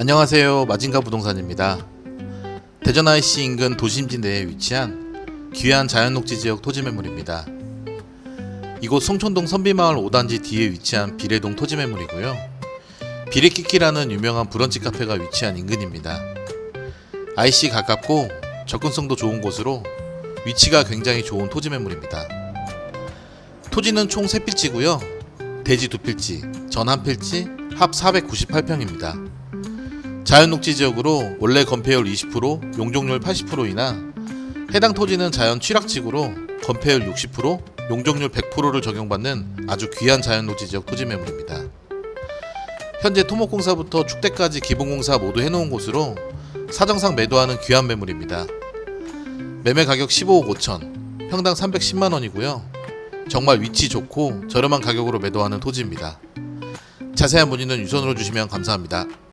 안녕하세요. 마진가 부동산입니다. 대전 IC 인근 도심지 내에 위치한 귀한 자연녹지 지역 토지 매물입니다. 이곳 송촌동 선비마을 5단지 뒤에 위치한 비례동 토지 매물이고요. 비례키키라는 유명한 브런치 카페가 위치한 인근입니다. IC 가깝고 접근성도 좋은 곳으로 위치가 굉장히 좋은 토지 매물입니다. 토지는 총 3필지고요. 대지 2필지, 전 1필지, 합 498평입니다. 자연녹지 지역으로 원래 건폐율 20%, 용적률 80%이나 해당 토지는 자연 취락지구로 건폐율 60%, 용적률 100%를 적용받는 아주 귀한 자연녹지 지역 토지 매물입니다. 현재 토목공사부터 축대까지 기본공사 모두 해놓은 곳으로 사정상 매도하는 귀한 매물입니다. 매매 가격 15억 5천, 평당 310만 원이고요. 정말 위치 좋고 저렴한 가격으로 매도하는 토지입니다. 자세한 문의는 유선으로 주시면 감사합니다.